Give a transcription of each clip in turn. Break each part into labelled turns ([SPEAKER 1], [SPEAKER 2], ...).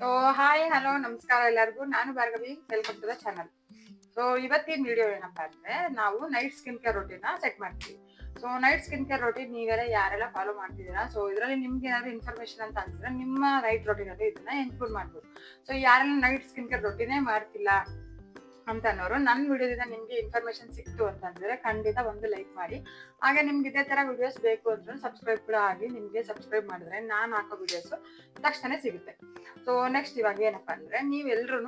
[SPEAKER 1] So hi hello ನಮಸ್ಕಾರ ಎಲ್ಲರಿಗೂ. ನಾನು Bhargavi welcome to the channel so ಇವತ್ತಿನ ವಿಡಿಯೋ ಏನಪ್ಪಾ ಅಂದ್ರೆ, ನಾವು ನೈಟ್ ಸ್ಕಿನ್ ಕೇರ್ ರೊಟ್ಟಿನ ಸೆಟ್ ಮಾಡ್ತೀವಿ. So night skin care routine ನೀವೆಲ್ಲ ಯಾರೆಲ್ಲ ಫಾಲೋ ಮಾಡ್ತಿದ್ದೀರಾ? ಸೊ ಇದರಲ್ಲಿ ನಿಮ್ಗೆ ಏನಾದ್ರು ಇನ್ಫಾರ್ಮೇಶನ್ ಅಂತ ಅಂದ್ರೆ ನಿಮ್ಮ ನೈಟ್ ರೋಟೀನ್ ಅಲ್ಲಿ ಇದನ್ನ ಇನ್ಕ್ಲೂಡ್ ಮಾಡ್ಬೋದು. ಸೊ ಯಾರೆಲ್ಲ ನೈಟ್ ಸ್ಕಿನ್ ಕೇರ್ ರೋಟೀನೇ ಮಾಡ್ತಿಲ್ಲ ಅಂತ ಅನ್ನೋರು ನನ್ನ ವಿಡಿಯೋದಿಂದ ನಿಮ್ಗೆ ಇನ್ಫಾರ್ಮೇಶನ್ ಸಿಕ್ತು ಅಂತಂದ್ರೆ ಖಂಡಿತ ಒಂದು ಲೈಕ್ ಮಾಡಿ. ಹಾಗೆ ನಿಮ್ಗೆ ಇದೇ ತರ ವಿಡಿಯೋಸ್ ಬೇಕು ಅಂದ್ರೆ ಸಬ್ಸ್ಕ್ರೈಬ್ ಕೂಡ ಆಗಿ ನಿಮ್ಗೆ ಸಬ್ಸ್ಕ್ರೈಬ್ ಮಾಡಿದ್ರೆ ನಾನು ಹಾಕೋ ವಿಡಿಯೋಸ್ ತಕ್ಷಣ ಸಿಗುತ್ತೆ. ಸೊ ನೆಕ್ಸ್ಟ್ ಇವಾಗ ಏನಪ್ಪಾ ಅಂದ್ರೆ ನೀವೆಲ್ರು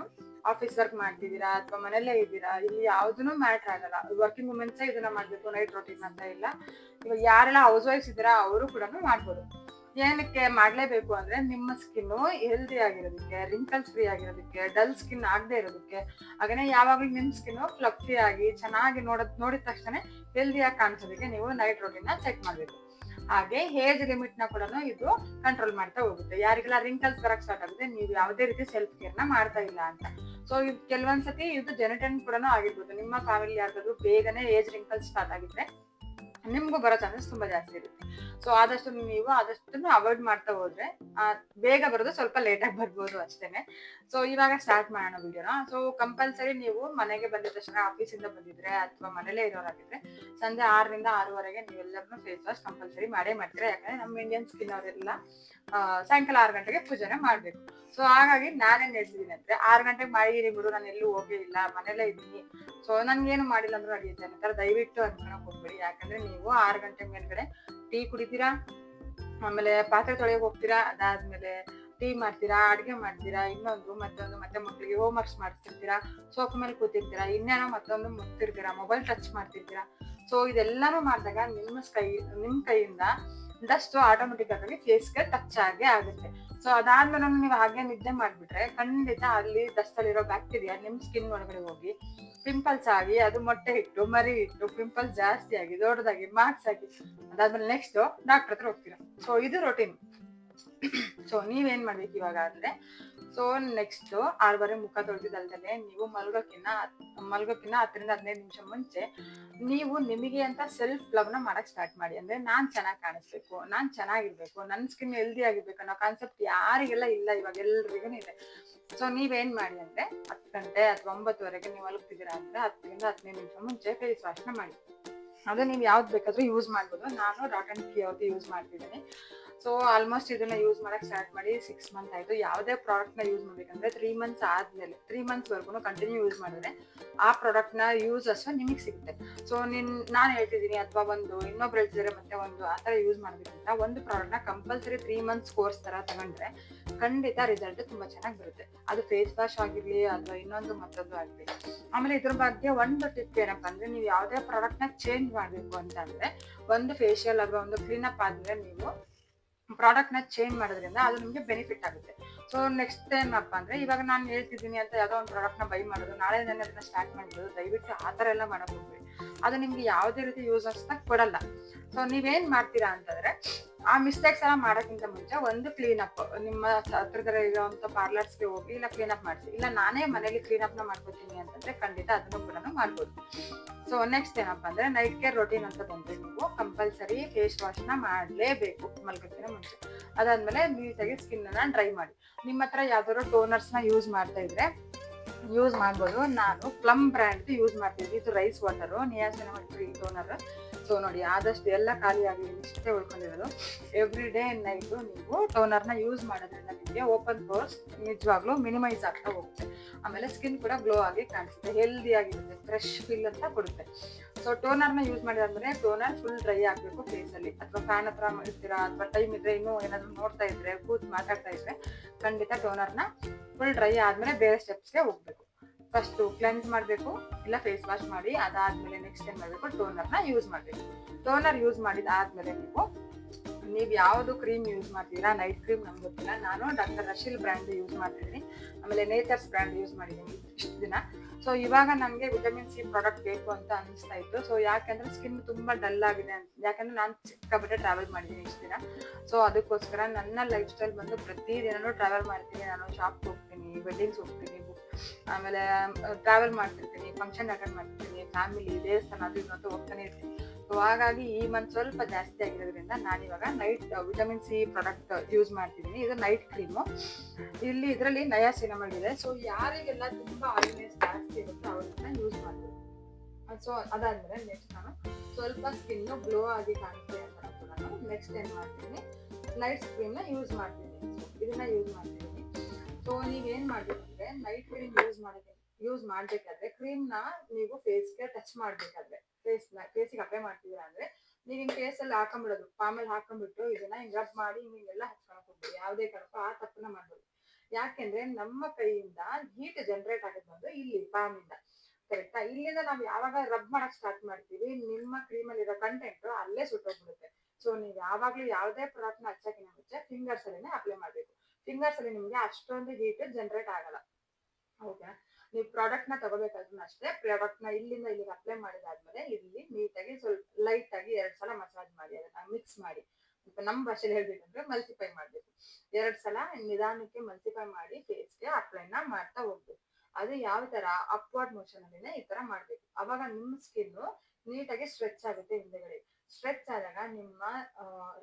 [SPEAKER 1] ಆಫೀಸ್ ವರ್ಕ್ ಮಾಡ್ತಿದ್ದೀರಾ ಅಥವಾ ಮನೆಯಲ್ಲೇ ಇದ್ದೀರಾ, ಇಲ್ಲಿ ಯಾವ್ದು ಮ್ಯಾಟರ್ ಆಗಲ್ಲ. ವರ್ಕಿಂಗ್ ವುಮೆನ್ಸೇ ಇದನ್ನ ಮಾಡ್ಬೇಕು ನೈಟ್ ರೊಟೀನ್ ಅಂತ ಇಲ್ಲ. ಇವಾಗ ಯಾರೆಲ್ಲ ಹೌಸ್ ವೈಫ್ಸ್ ಇದ್ದೀರಾ, ಅವರು ಕೂಡ ಮಾಡ್ಬೋದು. ಏನಕ್ಕೆ ಮಾಡ್ಲೇಬೇಕು ಅಂದ್ರೆ ನಿಮ್ಮ ಸ್ಕಿನ್ ಹೆಲ್ದಿ ಆಗಿರೋದಕ್ಕೆ ರಿಂಕಲ್ಸ್ ಫ್ರೀ ಆಗಿರೋದಕ್ಕೆ ಡಲ್ ಸ್ಕಿನ್ ಆಗದೆ ಇರೋದಕ್ಕೆ. ಹಾಗೇನೆ ಯಾವಾಗ್ಲೂ ನಿಮ್ಮ ಸ್ಕಿನ್ ಫ್ಲಫಿ ಆಗಿ ಚೆನ್ನಾಗಿ ನೋಡೋದ್ ನೋಡಿದ ತಕ್ಷಣ ಹೆಲ್ದಿಯಾಗಿ ಕಾಣಿಸೋದಕ್ಕೆ ನೀವು ನೈಟ್ ರೋಟಿನ ಚೆಕ್ ಮಾಡಬೇಕು. ಹಾಗೆ ಏಜ್ ಲಿಮಿಟ್ನ ಕೂಡ ಇದು ಕಂಟ್ರೋಲ್ ಮಾಡ್ತಾ ಹೋಗುತ್ತೆ. ಯಾರಿಗೆಲ್ಲ ರಿಂಕಲ್ಸ್ ಬರಕ್ ಸ್ಟಾರ್ಟ್ ಆಗುತ್ತೆ, ನೀವು ಯಾವುದೇ ರೀತಿ ಸೆಲ್ಫ್ ಕೇರ್ನ ಮಾಡ್ತಾ ಇಲ್ಲ ಅಂತ. ಸೊ ಇದು ಕೆಲವೊಂದ್ಸತಿ ಇದು ಜೆನೆಟನ್ ಕೂಡ ಆಗಿರ್ಬೋದು. ನಿಮ್ಮ ಫ್ಯಾಮಿಲಿ ಯಾರಿಗಾದ್ರು ಬೇಗನೆ ಏಜ್ ರಿಂಕಲ್ಸ್ ಸ್ಟಾರ್ಟ್ ಆಗಿದ್ರೆ ನಿಮ್ಗೂ ಬರೋ ಚಾನ್ಸಸ್ ತುಂಬಾ ಜಾಸ್ತಿ ಇರುತ್ತೆ. ಸೊ ಆದಷ್ಟು ನೀವು ಆದಷ್ಟು ಅವಾಯ್ಡ್ ಮಾಡ್ತಾ ಹೋದ್ರೆ ಬೇಗ ಬರೋದು ಸ್ವಲ್ಪ ಲೇಟ್ ಆಗಿ ಬರ್ಬೋದು ಅಷ್ಟೇನೆ. ಸೊ ಇವಾಗ ಸ್ಟಾರ್ಟ್ ಮಾಡೋಣ ವಿಡಿಯೋನ ಸೊ ಕಂಪಲ್ಸರಿ ನೀವು ಮನೆಗೆ ಬಂದಿದ ತಕ್ಷಣ ಆಫೀಸಿಂದ ಬಂದಿದ್ರೆ ಅಥವಾ ಮನೇಲೇ ಇರೋರಾಗಿದ್ರೆ, ಸಂಜೆ ಆರರಿಂದ ಆರೂವರೆಗೆ ನೀವೆಲ್ಲರೂ ಫೇಸ್ ವಾಶ್ ಕಂಪಲ್ಸರಿ ಮಾಡೇ ಮಾಡ್ತೀರಾ? ಯಾಕಂದ್ರೆ ನಮ್ಮ ಇಂಡಿಯನ್ ಸ್ಕಿನ್ ಅವರೆಲ್ಲ ಸಾಯಂಕಾಲ ಆರು ಗಂಟೆಗೆ ಪೂಜೆನೆ ಮಾಡ್ಬೇಕು. ಸೊ ಹಾಗಾಗಿ ನಾನೇನ್ ಹೇಳ್ತಿದ್ದೀನಿ ಅಂದ್ರೆ, ಆರು ಗಂಟೆಗೆ ಮಾಡಿದೀನಿ ಬಿಡು, ನಾನು ಎಲ್ಲೂ ಹೋಗೇ ಇಲ್ಲ, ಮನೇಲೇ ಇದ್ದೀನಿ. ಸೊ ಏನು ಮಾಡಿಲ್ಲ ಅಂದ್ರೂ ನಡೆಯುತ್ತೆ ನಂತರ ದಯವಿಟ್ಟು ಅನ್ಕೊಳಕ್ ಹೋಗ್ಬೇಡಿ. ಯಾಕಂದ್ರೆ ನೀವು ಆರು ಗಂಟೆ ಮೇಲ್ಗಡೆ ಟೀ ಕುಡಿತೀರಾ? ಆಮೇಲೆ ಪಾತ್ರೆ ತೊಳೆಯೋಕೆ ಹೋಗ್ತೀರಾ? ಅದಾದ್ಮೇಲೆ ಟೀ ಮಾಡ್ತೀರಾ? ಅಡುಗೆ ಮಾಡ್ತೀರಾ? ಇನ್ನೊಂದು, ಮತ್ತೊಂದು, ಮತ್ತೆ ಮಕ್ಕಳಿಗೆ ಹೋಮ್ ವರ್ಕ್ಸ್ ಮಾಡ್ತಿರ್ತೀರಾ? ಸೋಫಾ ಮೇಲೆ ಕೂತಿರ್ತೀರಾ? ಇನ್ನೇನೋ ಮತ್ತೊಂದು ಮುಗ್ತಿರ್ತೀರಾ? ಮೊಬೈಲ್ ಟಚ್ ಮಾಡ್ತಿರ್ತೀರಾ? ಸೊ ಇದೆಲ್ಲಾನು ಮಾಡಿದಾಗ ನಿಮ್ಮ ಕೈ ನಿಮ್ಮ ಕೈಯಿಂದ ಡಸ್ಟ್ ಆಟೋಮೆಟಿಕ್ ಆಗಿ ಫೇಸ್ಗೆ ಟಚ್ ಆಗಿ ಆಗುತ್ತೆ. ಸೊ ಅದಾದ್ಮೇಲೆ ನೀವು ಹಾಗೆ ನಿದ್ದೆ ಮಾಡ್ಬಿಟ್ರೆ ಖಂಡಿತ ಅಲ್ಲಿ ಡಸ್ಟ್ ಅಲ್ಲಿರೋ ಬ್ಯಾಕ್ಟೀರಿಯಾ ನಿಮ್ ಸ್ಕಿನ್ ಒಳಗಡೆ ಹೋಗಿ ಪಿಂಪಲ್ಸ್ ಆಗಿ ಅದು ಮೊಟ್ಟೆ ಇಟ್ಟು, ಮರಿ ಇಟ್ಟು ಪಿಂಪಲ್ಸ್ ಜಾಸ್ತಿ ಆಗಿ, ದೊಡ್ಡದಾಗಿ ಮಾರ್ಕ್ಸ್ ಆಗಿ ಅದಾದ್ಮೇಲೆ ನೆಕ್ಸ್ಟ್ ಡಾಕ್ಟರ್ ಹತ್ರ ಹೋಗ್ತೀರಾ. ಸೊ ಇದು ರೊಟೀನ್ ಸೊ ನೀವೇನ್ ಮಾಡ್ಬೇಕು ಇವಾಗ ಅಂದ್ರೆ ಸೊ ನೆಕ್ಸ್ಟ್ ಆರ್ವರೆ ಮುಖ ತೊಳೆದಿದ್ದಲ್ದಲೆ ನೀವು ಮಲ್ಗೋಕಿನ್ನ ಮಲ್ಗೋಕಿನ್ನ ಹತ್ತರಿಂದ ಹದಿನೈದು ನಿಮಿಷ ಮುಂಚೆ ನೀವು ನಿಮಗೆ ಅಂತ ಸೆಲ್ಫ್ ಲವ್ನ ಮಾಡಕ್ ಸ್ಟಾರ್ಟ್ ಮಾಡಿ. ಅಂದ್ರೆ ನಾನ್ ಚೆನ್ನಾಗಿ ಕಾಣಿಸ್ಬೇಕು, ನಾನ್ ಚೆನ್ನಾಗಿರ್ಬೇಕು ನನ್ನ ಸ್ಕಿನ್ ಹೆಲ್ದಿ ಆಗಿರ್ಬೇಕು ಅನ್ನೋ ಕಾನ್ಸೆಪ್ಟ್ ಯಾರಿಗೆಲ್ಲ ಇಲ್ಲ ಇವಾಗ, ಎಲ್ರಿಗೂ ಇದೆ. ಸೊ ನೀವೇನ್ ಮಾಡಿ ಅಂದ್ರೆ, ಹತ್ತು ಗಂಟೆ ಅಥವಾ ಒಂಬತ್ತುವರೆಗೆ ನೀವು ಮಲಗ್ತಿದ್ದೀರಾ ಅಂದ್ರೆ ಹತ್ತರಿಂದ ಹದಿನೈದು ನಿಮಿಷ ಮುಂಚೆ ಫೇಸ್ ವಾಶ್ನ ಮಾಡಿ. ಅದು ನೀವು ಯಾವ್ದು ಬೇಕಾದ್ರೂ ಯೂಸ್ ಮಾಡ್ಬೋದು. ನಾನು ಡಾಟ್ ಅಂಡ್ ಕಿ ಅವ್ರದ್ದು ಯೂಸ್ ಮಾಡ್ತಿದ್ದೀನಿ. ಸೊ ಆಲ್ಮೋಸ್ಟ್ ಇದನ್ನ ಯೂಸ್ ಮಾಡಕ್ ಸ್ಟಾರ್ಟ್ ಮಾಡಿ ಸಿಕ್ಸ್ ಮಂತ್ ಆಯ್ತು. ಯಾವುದೇ ನ ಯೂಸ್ ಮಾಡ್ಬೇಕಂದ್ರೆ ತ್ರೀ ಮಂತ್ಸ್ ಆದ್ಮೇಲೆ ತ್ರೀ ಮಂತ್ಸ್ ವರ್ಗು ಕಂಟಿನ್ಯೂ ಯೂಸ್ ಮಾಡಿದ್ರೆ ಆ ಪ್ರಾಡಕ್ಟ್ನ ಅಷ್ಟು ನಿಮಗೆ ಸಿಗುತ್ತೆ. ಸೊ ನಿನ್, ನಾನು ಹೇಳ್ತಿದ್ದೀನಿ, ಅಥವಾ ಒಂದು ಇನ್ನೊಬ್ರು ಹೇಳ್ತಿದ್ರೆ, ಮತ್ತೆ ಒಂದು ಆ ಥರ ಯೂಸ್ ಮಾಡ್ಬೇಕಂತ ಒಂದು ಪ್ರಾಡಕ್ಟ್ನ ಕಂಪಲ್ಸರಿ ತ್ರೀ ಮಂತ್ಸ್ ಕೋರ್ಸ್ ತರ ತಗೊಂಡ್ರೆ ಖಂಡಿತ ರಿಸಲ್ಟ್ ತುಂಬಾ ಚೆನ್ನಾಗಿ ಬರುತ್ತೆ. ಅದು ಫೇಸ್ ವಾಶ್ ಆಗಿರ್ಲಿ, ಅಥವಾ ಇನ್ನೊಂದು ಮತ್ತೊಂದು ಆಗಲಿ. ಆಮೇಲೆ ಇದ್ರ ಬಗ್ಗೆ ಒಂದು ಟಿಪ್ ಏನಪ್ಪ ಅಂದ್ರೆ ನೀವು ಯಾವುದೇ ನ ಚೇಂಜ್ ಮಾಡ್ಬೇಕು ಅಂತ ಅಂದ್ರೆ ಒಂದು ಫೇಶಿಯಲ್ ಅಥವಾ ಒಂದು ಕ್ಲೀನಪ್ ಆದ್ರೆ ನೀವು ಪ್ರಾಡಕ್ಟ್ನ ಚೇಂಜ್ ಮಾಡೋದ್ರಿಂದ ಅದು ನಿಮಗೆ ಬೆನಿಫಿಟ್ ಆಗುತ್ತೆ. ಸೊ ನೆಕ್ಸ್ಟ್ ಏನಪ್ಪ ಅಂದ್ರೆ ಇವಾಗ ನಾನು ಹೇಳ್ತಿದ್ದೀನಿ ಅಂತ ಯಾವುದೋ ಒಂದು ಪ್ರಾಡಕ್ಟ್ನ ಬೈ ಮಾಡೋದು, ನಾಳೆ ನಾನು ಅದನ್ನ ಸ್ಟಾರ್ಟ್ ಮಾಡ್ಬೋದು, ದಯವಿಟ್ಟು ಆ ಥರ ಎಲ್ಲ ಮಾಡಬಹುದು ಅದು ನಿಮ್ಗೆ ಯಾವುದೇ ರೀತಿ ಯೂಸರ್ಸ್ನ ಕೊಡಲ್ಲ. ಸೊ ನೀವೇನ್ ಮಾಡ್ತೀರಾ ಅಂತಂದ್ರೆ ಆ ಮಿಸ್ಟೇಕ್ಸ್ ಎಲ್ಲ ಮಾಡೋಕ್ಕಿಂತ ಮುಂಚೆ ಒಂದು ಕ್ಲೀನ್ ಅಪ್ ನಿಮ್ಮ ಹತ್ರದಲ್ಲಿ ಇರುವಂಥ ಪಾರ್ಲರ್ಸ್ಗೆ ಹೋಗಿ ಇಲ್ಲ ಕ್ಲೀನ್ ಅಪ್ ಮಾಡಿಸಿ, ಇಲ್ಲ ನಾನೇ ಮನೇಲಿ ಕ್ಲೀನ್ ಅಪ್ನ ಮಾಡ್ಕೊತೀನಿ ಅಂತಂದ್ರೆ ಖಂಡಿತ ಅದನ್ನು ಕೂಡ ಮಾಡ್ಬೋದು. ಸೊ ನೆಕ್ಸ್ಟ್ ಏನಪ್ಪ ಅಂದ್ರೆ ನೈಟ್ ಕೇರ್ ರೊಟೀನ್ ಅಂತ ಬಂದ್ರೆ ನೀವು ಕಂಪಲ್ಸರಿ ಫೇಸ್ ವಾಶ್ನ ಮಾಡಲೇಬೇಕು ಮಲ್ಗೋಕ್ಕಿಂತ ಮುಂಚೆ. ಅದಾದ್ಮೇಲೆ ನೀಟಾಗಿ ಸ್ಕಿನ್ ಅನ್ನ ಡ್ರೈ ಮಾಡಿ. ನಿಮ್ಮ ಹತ್ರ ಯಾವ್ದಾದ್ರು ಟೋನರ್ಸ್ನ ಯೂಸ್ ಮಾಡ್ತಾ ಇದ್ರೆ ಯೂಸ್ ಮಾಡ್ಬೋದು. ನಾನು ಪ್ಲಮ್ ಬ್ರ್ಯಾಂಡ್ ಯೂಸ್ ಮಾಡ್ತಿದ್ವಿ ಇದು ರೈಸ್ ವಾಟರು ನಿಯಾಸಿನ ಫ್ರೀ ಟೋನರ್ ಸೊ ನೋಡಿ, ಆದಷ್ಟು ಎಲ್ಲ ಖಾಲಿ ಆಗಿ ಇಷ್ಟೇ ಉಳ್ಕೊಂಡಿರೋದು. ಎವ್ರಿ ಡೇ ನೈಟು ನೀವು ಟೋನರ್ನ ಯೂಸ್ ಮಾಡೋದ್ರಿಂದ ನಿಮಗೆ ಓಪನ್ ಪೋರ್ಸ್ ನಿಜವಾಗ್ಲೂ ಮಿನಿಮೈಸ್ ಆಗ್ತಾ ಹೋಗುತ್ತೆ. ಆಮೇಲೆ ಸ್ಕಿನ್ ಕೂಡ ಗ್ಲೋ ಆಗಿ ಕಾಣಿಸುತ್ತೆ ಹೆಲ್ದಿ ಆಗಿರುತ್ತೆ ಫ್ರೆಶ್ ಫೀಲ್ ಅಂತ ಕೊಡುತ್ತೆ. ಸೊ ಟೋನರ್ನ ಯೂಸ್ ಮಾಡಿದಾದ್ಮೇಲೆ ಟೋನರ್ ಫುಲ್ ಡ್ರೈ ಆಗಬೇಕು ಫೇಸಲ್ಲಿ ಅಥವಾ ಫ್ಯಾನ್ ಹತ್ರ ಇರ್ತೀರಾ ಅಥವಾ ಟೈಮ್ ಇದ್ರೆ ಇನ್ನೂ ಏನಾದರೂ ನೋಡ್ತಾ ಇದ್ರೆ, ಕೂತ್ ಮಾತಾಡ್ತಾ ಇದ್ರೆ ಖಂಡಿತ ಟೋನರ್ನ ಫುಲ್ ಡ್ರೈ ಆದಮೇಲೆ ಬೇರೆ ಸ್ಟೆಪ್ಸ್ಗೆ ಹೋಗ್ಬೇಕು. ಫಸ್ಟ್ ಕ್ಲೆನ್ಸ್ ಮಾಡಬೇಕು, ಇಲ್ಲ ಫೇಸ್ ವಾಶ್ ಮಾಡಿ, ಅದಾದ್ಮೇಲೆ ನೆಕ್ಸ್ಟ್ ಏನ್ ಮಾಡಬೇಕು ಟೋನರ್ನ ಯೂಸ್ ಮಾಡಬೇಕು. ಟೋನರ್ ಯೂಸ್ ಮಾಡಿದ ಆದ್ಮೇಲೆ ನೀವು ನೀವು ಯಾವುದು ಕ್ರೀಮ್ ಯೂಸ್ ಮಾಡ್ತೀರಾ ನೈಟ್ ಕ್ರೀಮ್ ನಮ್ಗೆ ಗೊತ್ತಿಲ್ಲ. ನಾನು ಡಾಕ್ಟರ್ ರಶೀಲ್ ಬ್ರ್ಯಾಂಡ್ ಯೂಸ್ ಮಾಡ್ತಿದ್ದೀನಿ ಆಮೇಲೆ ನೇಚರ್ಸ್ ಬ್ರ್ಯಾಂಡ್ ಯೂಸ್ ಮಾಡಿದ್ದೀನಿ ಇಷ್ಟು ದಿನ. ಸೊ ಇವಾಗ ನನಗೆ ವಿಟಮಿನ್ ಸಿ ಪ್ರಾಡಕ್ಟ್ ಬೇಕು ಅಂತ ಅನಿಸ್ತಾ ಇತ್ತು. ಸೊ ಯಾಕಂದ್ರೆ ಸ್ಕಿನ್ ತುಂಬಾ ಡಲ್ ಆಗಿದೆ ಅಂತ. ಯಾಕಂದ್ರೆ ನಾನು ಚಿಕ್ಕಬಟ್ಟೆ ಟ್ರಾವೆಲ್ ಮಾಡಿದ್ದೀನಿ ಇಷ್ಟು ದಿನ. ಸೊ ಅದಕ್ಕೋಸ್ಕರ ನನ್ನ ಲೈಫ್ ಸ್ಟೈಲ್ ಬಂದು ಪ್ರತಿ ದಿನನೂ ಟ್ರಾವೆಲ್ ಮಾಡ್ತೀನಿ. ನಾನು ಶಾಪ್ಗೆ ಹೋಗ್ತೀನಿ ವೆಡ್ಡಿಂಗ್ಸ್ ಹೋಗ್ತೀನಿ ಆಮೇಲೆ ಟ್ರಾವೆಲ್ ಮಾಡ್ತಿರ್ತೀನಿ ಫಂಕ್ಷನ್ ಅಟೆಂಡ್ ಮಾಡ್ತಿರ್ತೀನಿ ಫ್ಯಾಮಿಲಿ ದೇವಸ್ಥಾನ ಅದು ಇದು ಅಂತ ಹೋಗ್ತಾನೆ ಇರ್ತೀನಿ. ಸೊ ಹಾಗಾಗಿ ಈ ಮಂತ್ ಸ್ವಲ್ಪ ಜಾಸ್ತಿ ಆಗಿರೋದ್ರಿಂದ ನಾನು ಇವಾಗ night vitamin C product use ಮಾಡ್ತಿದ್ದೀನಿ. ಇದು ನೈಟ್ ಕ್ರೀಮು ಇಲ್ಲಿ ಇದರಲ್ಲಿ ನಯಾ ಸಿನಿಮಾ ಇದೆ. ಸೊ ಯಾರಿಗೆಲ್ಲ ತುಂಬ ಆಯಿಲ್ನೆಸ್ ಜಾಸ್ತಿ ಇರುತ್ತೆ ಅವ್ರನ್ನ ಯೂಸ್ ಮಾಡ್ತೀನಿ. ಸೊ ಅದಾದ್ಮೇಲೆ ನೆಕ್ಸ್ಟ್ ನಾನು ಸ್ವಲ್ಪ ಸ್ಕಿನ್ ಗ್ಲೋ ಆಗಿ ಕಾಣಿಸ್ತೀನಿ ಅಂತ ನಾನು ನೆಕ್ಸ್ಟ್ ಏನು ಮಾಡ್ತೀನಿ? ನೈಟ್ ಕ್ರೀಮ್ನ ಯೂಸ್ ಮಾಡ್ತೀನಿ. ಇದನ್ನ ಯೂಸ್ ಮಾಡ್ತೀನಿ. ಸೊ ನೀವೇನು ಮಾಡ್ಬೇಕಂದ್ರೆ ನೈಟ್ ಕ್ರೀಮ್ ಯೂಸ್ ಮಾಡೋಕೆ ಯೂಸ್ ಮಾಡ್ಬೇಕಾದ್ರೆ ಕ್ರೀಮ್ನ ನೀವು ಫೇಸ್ಗೆ ಟಚ್ ಮಾಡ್ಬೇಕಾದ್ರೆ. ಫೇಸ್ ಫೇಸಿಗೆ ಅಪ್ಲೈ ಮಾಡ್ತಿದ್ದೀರಾ ಅಂದ್ರೆ ನೀವು ಹಿಂಗ್ ಫೇಸ್ ಅಲ್ಲಿ ಹಾಕೊಂಡ್ಬಿಡೋದು ಪಾಮಲ್ಲಿ ಹಾಕೊಂಡ್ಬಿಟ್ಟು ಇದನ್ನ ಹಿಂಗ್ ರಬ್ ಮಾಡಿ ಹಿಂಗೆಲ್ಲ ಹಚ್ಕೊಳಕ್ ಹೋಗ್ಬೋದು ಯಾವುದೇ ಕಾರಣಕ್ಕೂ ಆ ತಪ್ಪನ್ನ ಮಾಡ್ಬೋದು ಯಾಕೆಂದ್ರೆ ನಮ್ಮ ಕೈಯಿಂದ ಹೀಟ್ ಜನರೇಟ್ ಆಗುತ್ತೆ ಬಂದು ಇಲ್ಲಿ ಪಾಮಿಂದ ಕರೆಕ್ಟಾ ಇಲ್ಲಿಂದ ನಾವು ಯಾವಾಗ ರಬ್ ಮಾಡಕ್ ಸ್ಟಾರ್ಟ್ ಮಾಡ್ತೀವಿ, ನಿಮ್ಮ ಕ್ರೀಮ್ ಅಲ್ಲಿ ಇರೋ ಕಂಟೆಂಟ್ ಅಲ್ಲೇ ಸುಟ್ಟೋಗ್ಬಿಡುತ್ತೆ. ಸೊ ನೀವು ಯಾವಾಗ್ಲೂ ಯಾವುದೇ ಪ್ರಾಡಕ್ಟ್ನ ಹಚ್ಚಕ್ಕಿಂತ ಮುಂಚೆ ಫಿಂಗರ್ಸ್ ಅಲ್ಲಿನೇ ಅಪ್ಲೈ ಮಾಡ್ಬೇಕು. ಫಿಂಗರ್ಸ್ ಅಲ್ಲಿ ನಿಮ್ಗೆ ಅಷ್ಟೊಂದು ಹೀಟ್ ಜನರೇಟ್ ಆಗಲ್ಲ. ಓಕೆ ನೀವು ಪ್ರಾಡಕ್ಟ್ನ ತಗೋಬೇಕಾದ್ರೂ ಅಷ್ಟೇ ಪ್ರಾಡಕ್ಟ್ನ ಇಲ್ಲಿಂದ ಇಲ್ಲಿಗೆ ಅಪ್ಲೈ ಮಾಡಿದಾದ್ಮೇಲೆ ಇಲ್ಲಿ ನೀಟಾಗಿ ಸ್ವಲ್ಪ ಲೈಟ್ ಆಗಿ ಎರಡ್ ಸಲ ಮಸಾಜ್ ಮಾಡಿ, ಅದನ್ನ ಮಿಕ್ಸ್ ಮಾಡಿ. ನಮ್ಮ ಭಾಷೆಲಿ ಹೇಳ್ಬೇಕಂದ್ರೆ ಮಲ್ಸಿಫೈ ಮಾಡ್ಬೇಕು. ಎರಡ್ ಸಲ ನಿಧಾನಕ್ಕೆ ಮಲ್ಸಿಫೈ ಮಾಡಿ ಫೇಸ್ಗೆ ಅಪ್ಲೈನ ಮಾಡ್ತಾ ಹೋಗ್ಬೇಕು. ಅದು ಯಾವ ತರ? ಅಪ್ವರ್ಡ್ ಮೋಷನ್ ಅಲ್ಲಿನೇ ಈ ತರ ಮಾಡ್ಬೇಕು. ಅವಾಗ ನಿಮ್ಮ ಸ್ಕಿನ್ ನೀಟಾಗಿ ಸ್ಟ್ರೆಚ್ ಆಗುತ್ತೆ ಹಿಂದೆಗಡೆ. ಸ್ಟ್ರೆಚ್ ಆದಾಗ ನಿಮ್ಮ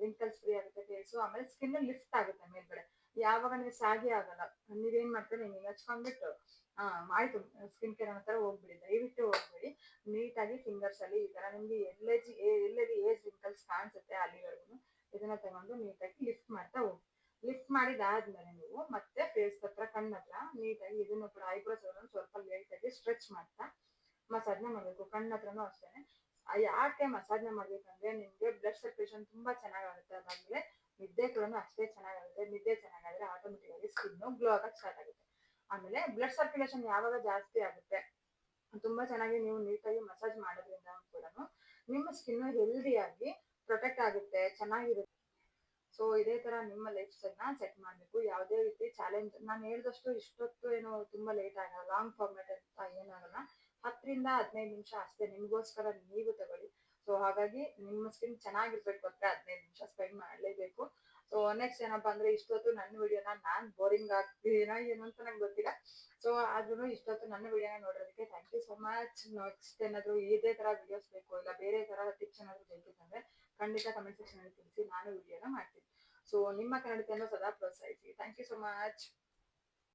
[SPEAKER 1] ರಿಂಕಲ್ಸ್ ಫ್ರೀ ಆಗುತ್ತೆ ಫೇಸು ಆಮೇಲೆ ಸ್ಕಿನ್ ಲಿಫ್ಟ್ ಆಗುತ್ತೆ ಮೇಲ್ಗಡೆ. ಯಾವಾಗ ನೀವು ಸಾಗಿ ಆಗಲ್ಲ ನೀವೇನ್ ಮಾಡ್ತೀರಿ, ನೀವು ಹಚ್ಕೊಂಡ್ಬಿಟ್ಟು ಆ, ಆಯ್ತು ಸ್ಕಿನ್ ಕೇರ್ ಅನ್ನೋ ತರ ಹೋಗ್ಬಿಡಿ, ದಯವಿಟ್ಟು ಹೋಗ್ಬಿಡಿ. ನೀಟಾಗಿ ಫಿಂಗರ್ಸ್ ಅಲ್ಲಿ ಈ ತರ ನಿಮ್ಗೆ ಎಲ್ಲೆಜಿ ಎಲ್ಲೆಲ್ಲಿ ಏಜ್ ರಿಂಕಲ್ಸ್ ಕಾಣಿಸುತ್ತೆ ಅಲ್ಲಿವರೆಗೂ, ಇದನ್ನ ತಗೊಂಡು ನೀಟಾಗಿ ಲಿಫ್ಟ್ ಮಾಡ್ತಾ ಹೋಗಿ ಲಿಫ್ಟ್ ಮಾಡಿದಾದ್ಮೇಲೆ ನೀವು ಮತ್ತೆ ಫೇಸ್ ಹತ್ರ, ಕಣ್ಣ ಹತ್ರ ನೀಟಾಗಿ ಇದನ್ನ ಕೂಡ ಐಬ್ರೋಸ್ ಸ್ವಲ್ಪ ಲೈಟಾಗಿ ಸ್ಟ್ರೆಚ್ ಮಾಡ್ತಾ ಮಸಾಜ್ನ ಮಾಡಬೇಕು, ಕಣ್ಣ ಹತ್ರನೂ ಅಷ್ಟೇನೆ. ಆ, ಯಾಕೆ ಮಸಾಜ್ನ ಮಾಡ್ಬೇಕಂದ್ರೆ ನಿಮ್ಗೆ ಬ್ಲಡ್ ಸರ್ಕ್ಯುಲೇಷನ್ ತುಂಬಾ ಚೆನ್ನಾಗಾಗುತ್ತೆ ಅದಾದ್ಮೇಲೆ ನಿದ್ದೆ ಕೂಡ ಅಷ್ಟೇ ಚೆನ್ನಾಗಿರುತ್ತೆ. ನಿದ್ದೆ ಚೆನ್ನಾಗಾದ್ರೆ ಆಟೋಮೆಟಿಕ್ ಆಗಿ ಸ್ಕಿನ್ ಗ್ಲೋ ಆಗಕ್ಕೆ ಸ್ಟಾರ್ಟ್ ಆಗುತ್ತೆ. ಆಮೇಲೆ ಬ್ಲಡ್ ಸರ್ಕ್ಯುಲೇಷನ್ ಯಾವಾಗ ಜಾಸ್ತಿ ಆಗುತ್ತೆ? ತುಂಬಾ ಚೆನ್ನಾಗಿ ನೀವು ನೀಟಾಗಿ ಮಸಾಜ್ ಮಾಡೋದ್ರಿಂದ ಕೂಡ ನಿಮ್ಮ ಸ್ಕಿನ್ ಹೆಲ್ದಿ ಆಗಿ ಪ್ರೊಟೆಕ್ಟ್ ಆಗುತ್ತೆ, ಚೆನ್ನಾಗಿರುತ್ತೆ. ಸೊ ಇದೇ ತರ ನಿಮ್ಮ ಲೈಫ್ ಸ್ಟೈಲ್ನ ಸೆಟ್ ಮಾಡಬೇಕು. ಯಾವುದೇ ರೀತಿ ಚಾಲೆಂಜ್ ನಾನು ಹೇಳಿದಷ್ಟು ಇಷ್ಟೊತ್ತು ಏನೋ ತುಂಬಾ ಲೇಟ್ ಆಗಲ್ಲ ಲಾಂಗ್ ಫಾರ್ಮೇಟ್ ಅಂತ ಏನಾಗಲ್ಲ. ಹತ್ತರಿಂದ ಹದಿನೈದು ನಿಮಿಷ ಅಷ್ಟೇ. ನಿಮಗೋಸ್ಕರ ನೀವು ತಗೊಳ್ಳಿ. ಸೊ ಹಾಗಾಗಿ ನಿಮ್ಮ ಸ್ಕಿನ್ ಚೆನ್ನಾಗಿರ್ಬೇಕು ಅಂದ್ರೆ ಹದಿನೈದು ನಿಮಿಷ ಸ್ಪೆಂಡ್ ಮಾಡಲೇಬೇಕು. ಸೊ ನೆಕ್ಸ್ಟ್ ಏನಪ್ಪಾ ಅಂದ್ರೆ ಇಷ್ಟೊತ್ತು ನನ್ನ ವಿಡಿಯೋನ ನಾನ್ ಬೋರಿಂಗ್ ಆಗ್ತಿದ್ದೀನೋ ಏನು ಅಂತ ನಂಗೆ ಗೊತ್ತಿಲ್ಲ. ಸೊ ಆದ್ರೂ ಇಷ್ಟೊತ್ತು ನನ್ನ ವಿಡಿಯೋನ ನೋಡೋದಕ್ಕೆ thank you so much next ಏನಾದ್ರು ಇದೇ ತರ ವಿಡಿಯೋಸ್ ಬೇಕು ಇಲ್ಲ ಬೇರೆ ತರ ಟಿಪ್ಸ್ ಏನಾದ್ರು ಬೇಕಿತ್ತಂದ್ರೆ ಖಂಡಿತ ಕಮೆಂಟ್ ಸೆಕ್ಷನ್ ಅಲ್ಲಿ ತಿಳಿಸಿ ನಾನು ವಿಡಿಯೋನ ಮಾಡ್ತೀನಿ. ಸೊ ನಿಮ್ಮ ಕನ್ನಡತೆಯನ್ನು ಸದಾ ಪ್ರೋತ್ಸಾಹಿಸಿ. Thank you so much